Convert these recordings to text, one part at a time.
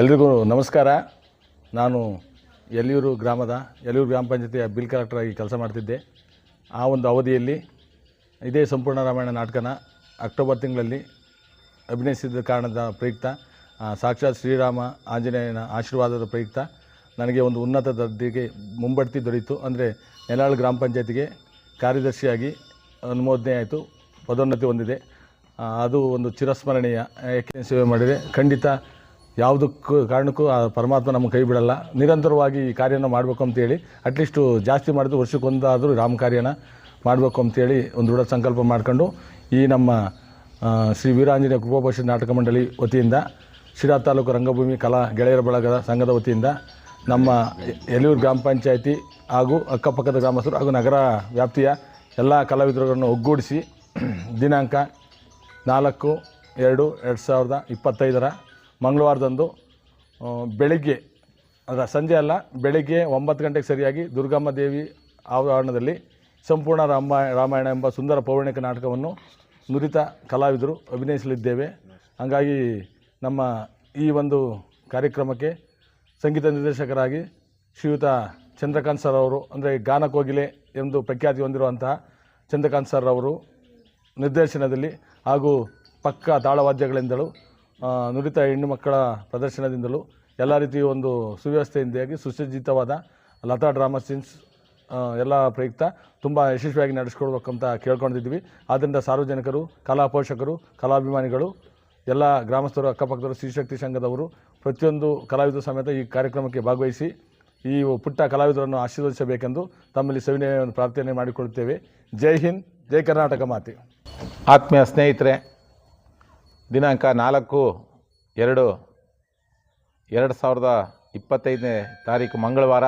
ಎಲ್ರಿಗೂ ನಮಸ್ಕಾರ. ನಾನು ಎಲಿಯೂರು ಗ್ರಾಮದ ಎಲಿಯೂರು ಗ್ರಾಮ ಪಂಚಾಯತಿಯ ಬಿಲ್ ಕಲೆಕ್ಟರಾಗಿ ಕೆಲಸ ಮಾಡ್ತಿದ್ದೆ. ಆ ಒಂದು ಅವಧಿಯಲ್ಲಿ ಇದೇ ಸಂಪೂರ್ಣ ರಾಮಾಯಣ ನಾಟಕನ ಅಕ್ಟೋಬರ್ ತಿಂಗಳಲ್ಲಿ ಅಭಿನಯಿಸಿದ ಕಾರಣದ ಪ್ರಯುಕ್ತ ಸಾಕ್ಷಾತ್ ಶ್ರೀರಾಮ ಆಂಜನೇಯನ ಆಶೀರ್ವಾದದ ಪ್ರಯುಕ್ತ ನನಗೆ ಒಂದು ಉನ್ನತ ದರ್ಜೆಗೆ ಮುಂಬಡ್ತಿ ದೊರೆಯಿತು ಅಂದರೆ ನೆಲಾಳು ಗ್ರಾಮ ಪಂಚಾಯತಿಗೆ ಕಾರ್ಯದರ್ಶಿಯಾಗಿ ಅನುಮೋದನೆ ಆಯಿತು, ಪದೋನ್ನತಿ ಹೊಂದಿದೆ. ಅದು ಒಂದು ಚಿರಸ್ಮರಣೀಯ ಸೇವೆ ಮಾಡಿದೆ. ಖಂಡಿತ ಯಾವುದಕ್ಕೂ ಕಾರಣಕ್ಕೂ ಆ ಪರಮಾತ್ಮ ನಮ್ಮ ಕೈ ಬಿಡಲ್ಲ. ನಿರಂತರವಾಗಿ ಈ ಕಾರ್ಯನ ಮಾಡಬೇಕು ಅಂತೇಳಿ ಅಟ್ಲೀಸ್ಟು ಜಾಸ್ತಿ ಮಾಡಿದ್ರು ವರ್ಷಕ್ಕೊಂದಾದರೂ ರಾಮ ಕಾರ್ಯನ ಮಾಡಬೇಕು ಅಂತೇಳಿ ಒಂದು ದೃಢ ಸಂಕಲ್ಪ ಮಾಡ್ಕೊಂಡು, ಈ ನಮ್ಮ ಶ್ರೀ ವೀರಾಂಜನೇಯ ಕೃಪಾಪೋಷಣ ನಾಟಕ ಮಂಡಳಿ ವತಿಯಿಂದ, ಶಿರಾ ತಾಲೂಕು ರಂಗಭೂಮಿ ಕಲಾ ಗೆಳೆಯರ ಬಳಗದ ಸಂಘದ ವತಿಯಿಂದ, ನಮ್ಮ ಯಲೂರು ಎಲಿಯೂರು ಗ್ರಾಮ ಪಂಚಾಯತಿ ಹಾಗೂ ಅಕ್ಕಪಕ್ಕದ ಗ್ರಾಮಸ್ಥರು ಹಾಗೂ ನಗರ ವ್ಯಾಪ್ತಿಯ ಎಲ್ಲ ಕಲಾವಿದರುಗಳನ್ನು ಒಗ್ಗೂಡಿಸಿ, ದಿನಾಂಕ ನಾಲ್ಕು ಎರಡು ಎರಡು ಸಾವಿರದ ಇಪ್ಪತ್ತೈದರ ಮಂಗಳವಾರದಂದು ಬೆಳಗ್ಗೆ ಅದರ ಸಂಜೆ ಅಲ್ಲ, ಬೆಳಿಗ್ಗೆ ಒಂಬತ್ತು ಗಂಟೆಗೆ ಸರಿಯಾಗಿ ದುರ್ಗಮ್ಮ ದೇವಿ ಆವರಣದಲ್ಲಿ ಸಂಪೂರ್ಣ ರಾಮ, ರಾಮಾಯಣ ಎಂಬ ಸುಂದರ ಪೌರಾಣಿಕ ನಾಟಕವನ್ನು ನುರಿತ ಕಲಾವಿದರು ಅಭಿನಯಿಸಲಿದ್ದೇವೆ. ಹಾಗಾಗಿ ನಮ್ಮ ಈ ಒಂದು ಕಾರ್ಯಕ್ರಮಕ್ಕೆ ಸಂಗೀತ ನಿರ್ದೇಶಕರಾಗಿ ಶ್ರೀಯುತ ಚಂದ್ರಕಾಂತ್ ಸರ್ ಅವರು, ಅಂದರೆ ಗಾನ ಕೋಗಿಲೆ ಎಂದು ಪ್ರಖ್ಯಾತಿ ಹೊಂದಿರುವಂತಹ ಚಂದ್ರಕಾಂತ್ ಸರ್ ಅವರು ನಿರ್ದೇಶನದಲ್ಲಿ ಹಾಗೂ ಪಕ್ಕ ತಾಳವಾದ್ಯಗಳಿಂದಲೂ ನುರಿತ ಹೆಣ್ಣು ಮಕ್ಕಳ ಪ್ರದರ್ಶನದಿಂದಲೂ ಎಲ್ಲ ರೀತಿಯ ಒಂದು ಸುವ್ಯವಸ್ಥೆಯಿಂದಾಗಿ ಸುಸಜ್ಜಿತವಾದ ಲತಾ ಡ್ರಾಮಾ ಸೀನ್ಸ್ ಎಲ್ಲ ಪ್ರಯುಕ್ತ ತುಂಬ ಯಶಸ್ವಿಯಾಗಿ ನಡೆಸ್ಕೊಳ್ಬೇಕಂತ ಕೇಳ್ಕೊಂಡಿದ್ವಿ ಆದ್ದರಿಂದ ಸಾರ್ವಜನಿಕರು ಕಲಾ ಪೋಷಕರು ಕಲಾಭಿಮಾನಿಗಳು, ಎಲ್ಲ ಗ್ರಾಮಸ್ಥರು, ಅಕ್ಕಪಕ್ಕದವರು ಶ್ರೀಶಕ್ತಿ ಸಂಘದವರು, ಪ್ರತಿಯೊಂದು ಕಲಾವಿದರು ಸಮೇತ ಈ ಕಾರ್ಯಕ್ರಮಕ್ಕೆ ಭಾಗವಹಿಸಿ ಈ ಪುಟ್ಟ ಕಲಾವಿದರನ್ನು ಆಶೀರ್ವದಿಸಬೇಕೆಂದು ತಮ್ಮಲ್ಲಿ ಸವಿನಯ ಪ್ರಾರ್ಥನೆ ಮಾಡಿಕೊಳ್ಳುತ್ತೇವೆ. ಜೈ ಹಿಂದ್, ಜೈ ಕರ್ನಾಟಕ ಮಾತೆ. ಆತ್ಮೀಯ ಸ್ನೇಹಿತರೆ ದಿನಾಂಕ ನಾಲ್ಕು, ಎರಡು ಎರಡು ಸಾವಿರದ ಇಪ್ಪತ್ತೈದನೇ ತಾರೀಕು ಮಂಗಳವಾರ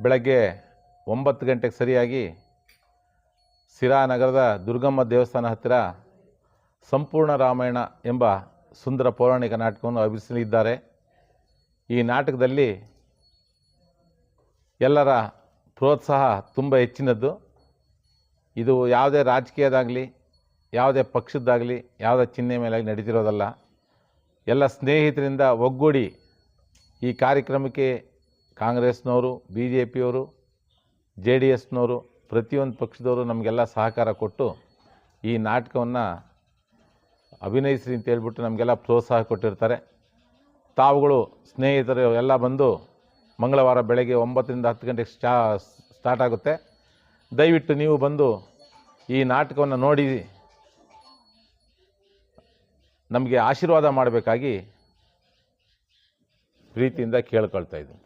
ಬೆಳಗ್ಗೆ ಒಂಬತ್ತು ಗಂಟೆಗೆ ಸರಿಯಾಗಿ ಸಿರಾ ನಗರದ ದುರ್ಗಮ್ಮ ದೇವಸ್ಥಾನ ಹತ್ತಿರ ಸಂಪೂರ್ಣ ರಾಮಾಯಣ ಎಂಬ ಸುಂದರ ಪೌರಾಣಿಕ ನಾಟಕವನ್ನು ಅಭಿನಯಿಸಲಿದ್ದಾರೆ. ಈ ನಾಟಕದಲ್ಲಿ ಎಲ್ಲರ ಪ್ರೋತ್ಸಾಹ ತುಂಬ ಹೆಚ್ಚಿನದ್ದು. ಇದು ಯಾವುದೇ ರಾಜಕೀಯದಾಗಲಿ ಯಾವುದೇ ಪಕ್ಷದ್ದಾಗಲಿ, ಯಾವುದೇ ಚಿಹ್ನೆ ಮೇಲಾಗಿ ನಡೀತಿರೋದಲ್ಲ. ಎಲ್ಲ ಸ್ನೇಹಿತರಿಂದ ಒಗ್ಗೂಡಿ ಈ ಕಾರ್ಯಕ್ರಮಕ್ಕೆ ಕಾಂಗ್ರೆಸ್ನವರು ಬಿ ಜೆ ಪಿಯವರು ಜೆ ಡಿ ಎಸ್ನವರು, ಪ್ರತಿಯೊಂದು ಪಕ್ಷದವರು ನಮಗೆಲ್ಲ ಸಹಕಾರ ಕೊಟ್ಟು ಈ ನಾಟಕವನ್ನು ಅಭಿನಯಿಸ್ರಿ ಅಂತ ಹೇಳ್ಬಿಟ್ಟು ನಮಗೆಲ್ಲ ಪ್ರೋತ್ಸಾಹ ಕೊಟ್ಟಿರ್ತಾರೆ. ತಾವುಗಳು ಸ್ನೇಹಿತರು ಎಲ್ಲ ಬಂದು ಮಂಗಳವಾರ ಬೆಳಗ್ಗೆ ಒಂಬತ್ತರಿಂದ ಹತ್ತು ಗಂಟೆಗೆ ಸ್ಟಾ, ಸ್ಟಾರ್ಟ್ ಆಗುತ್ತೆ. ದಯವಿಟ್ಟು ನೀವು ಬಂದು ಈ ನಾಟಕವನ್ನು ನೋಡಿ ನಮಗೆ ಆಶೀರ್ವಾದ ಮಾಡಬೇಕಾಗಿ ಪ್ರೀತಿಯಿಂದ ಕೇಳ್ಕೊಳ್ತಾ ಇದ್ದೀನಿ.